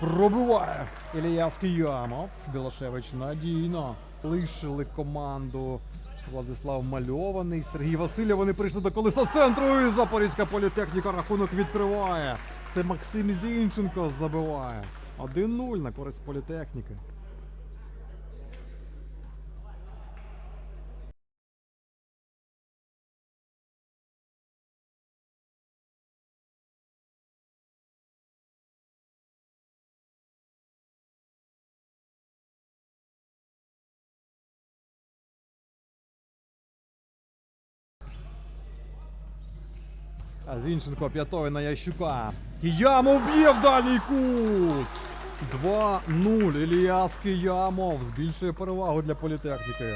Пробиває Ілія Скіямов. Білошевич надійно. Лишили команду. Владислав Мальований, Сергій Васильєв. Вони прийшли до колеса центру. І Запорізька політехніка рахунок відкриває. Це Максим Зінченко забиває. 1-0 на користь політехніки. А Зінченко п'ятовий на Ящука. Киямов б'є в дальній кут. 2-0. Іліас Киямов збільшує перевагу для політехніки.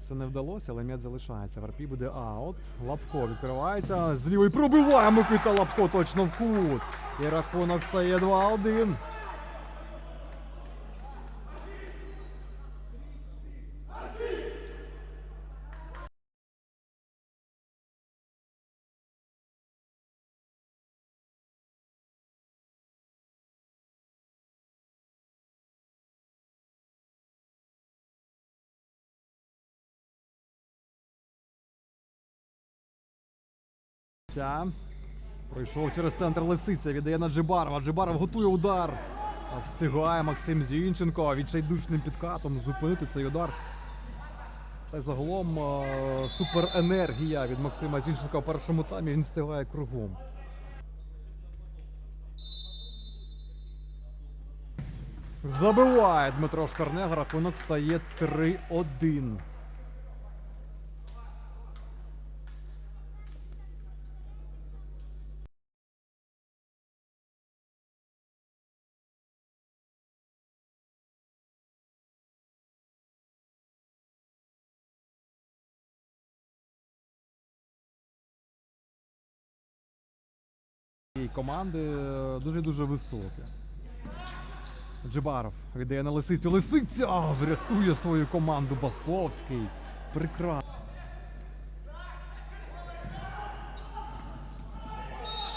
Це не вдалося, але м'яч залишається. В арпі буде аут. Лапко відкривається. З лівої пробиває Микита Лапко точно в кут. І рахунок стає 2-1. Ця. Пройшов через центр Лисиця, віддає на Джибарова. Джибаров готує удар. Встигає Максим Зінченко відчайдушним підкатом зупинити цей удар. Та й загалом е, суперенергія від Максима Зінченка в першому таймі він встигає кругом. Забиває Дмитро Шкарнега, рахунок стає 3-1. Команди е, дуже-дуже високі. Джибаров віддає на лисицю. Лисиця врятує свою команду Басовський. Прекрасно.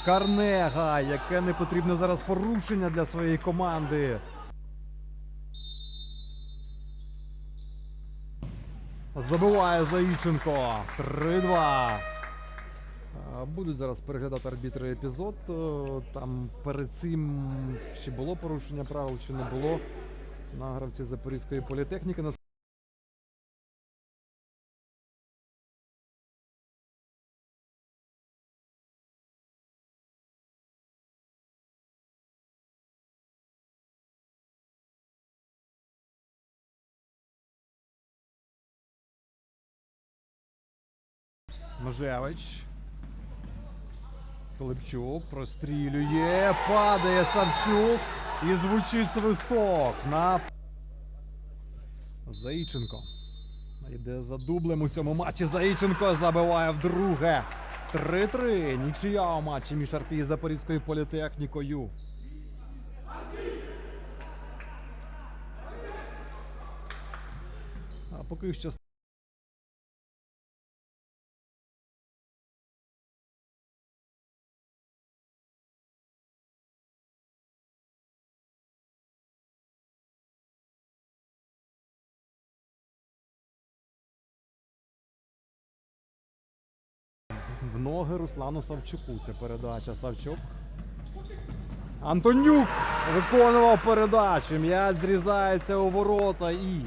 Шкарнега, яке не потрібне зараз порушення для своєї команди. Забиває Заїченко. 3-2. Будуть зараз переглядати арбітри епізод. Е, Там перед цим чи було порушення правил, чи не було на гравці Запорізької політехніки. Межевич. Клепчук прострілює, падає Савчук і звучить свисток на Заїченко. Йде за дублем у цьому матчі. Заїченко забиває вдруге. 3-3. Нічия у матчі між РП Запорізькою політехнікою. А поки що Ноги Руслану Савчуку. Це передача. Савчук. Антонюк виконував передачу. М'яч зрізається у ворота і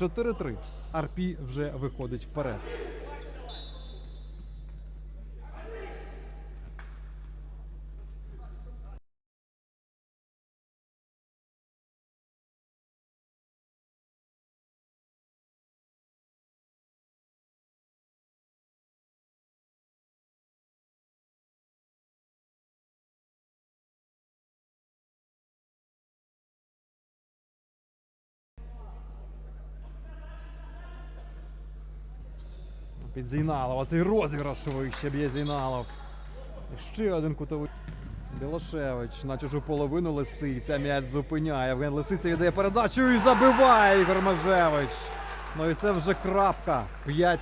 4-3. Арпі вже виходить вперед. Під Зейналова. Цей розіграшовий ще б'є Зейналов. І ще один кутовий. Білошевич на чужу половину Лисиця. М'яч зупиняє. Євген Лисиця йде передачу і забиває Ігор. Ну і це вже крапка. 5-3.